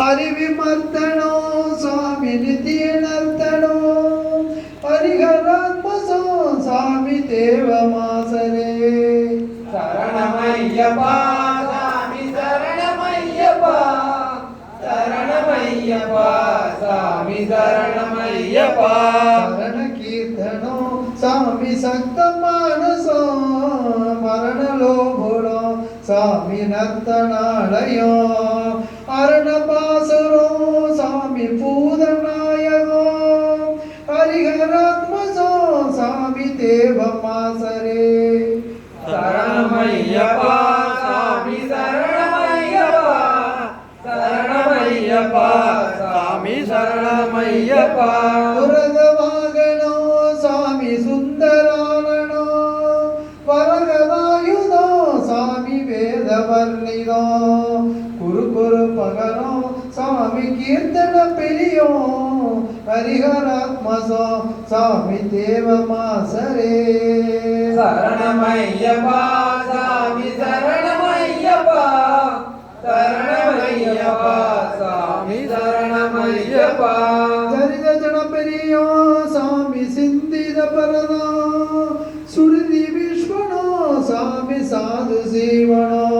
ಅರಿವಿ ಮರ್ತಣೋ ಸ್ವಾಮಿ ನಿಧಿ ನರ್ತಣೋ ಹರಿಹರಾತ್ಮಸೋ ಸ್ವಾಮಿ ದೇವ ಮಾಸರೇ ಶರಣಮಯ್ಯಪ್ಪ ಸ್ವಾಮಿ ಶರಣಮಯ್ಯಪ್ಪ ಶರಣಮಯ್ಯಪ್ಪ ಸ್ವಾಮಿ ಶರಣಮಯ್ಯಪ್ಪ ಶರಣ ಕೀರ್ತನೋ ಸ್ವಾಮಿ ಸಕ್ತ ಮಾನಸೋ ಮರಣಲೋ சாமி நர்த்தனாலயோ அரணபாசுரோ சாமி பூதநாயகோ ஹரிஹராத்மசோ சாமி தேவமாசரே சரணமையப்பா சாமி சரணமையப்பா சரணமையப்பா சாமி சரணமையப்பா வேதவர்ணிதோ குரு குரு பகனோ சாமி கீர்த்தன பெரியோ. ஹரிஹராத்மசோ தேவமாசரே சரணமையப்பா சாமி சரணமையப்பா. சாமி சரணமையப்பா. சாமி சாது சீவனோ.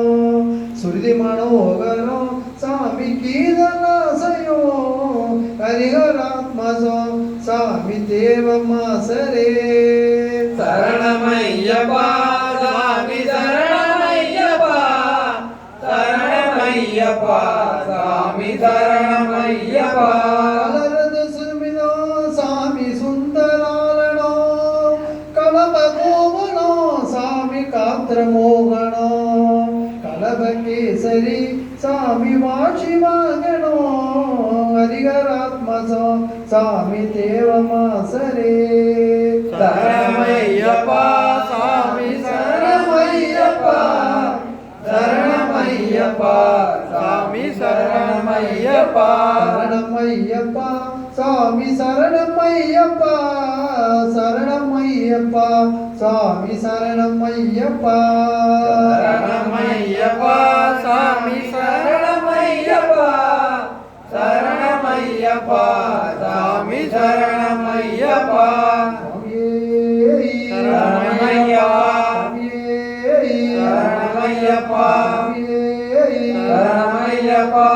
சுருதி மனோகரோ சாமி கீதனாசயோ ஹரிஹராத்மசோ சாமி தேவமாசரே சரணமையப்பா சாமி சரணமையப்பா சரணமையப்பா சாமி சரணமையப்பா கலரத சுமிதோ சாமி சுந்தராலனோ கேசரி சாமி வாட்சி வாகனோ ஹரிகராத்மசோ சாமி தேவமாசரே சரணமையப்பா சாமி சரணமையப்பா. சரணமையப்பா சாமி சரணமையப்பா. சரணமையப்பா சாமி சரணமையப்பா. சரணமையப்பா சாமி சரணமையப்பா. ஐயப்பா சாமி சரணம் ஐயப்பா சரணமையா சரணமையப்பா சரணமையப்பா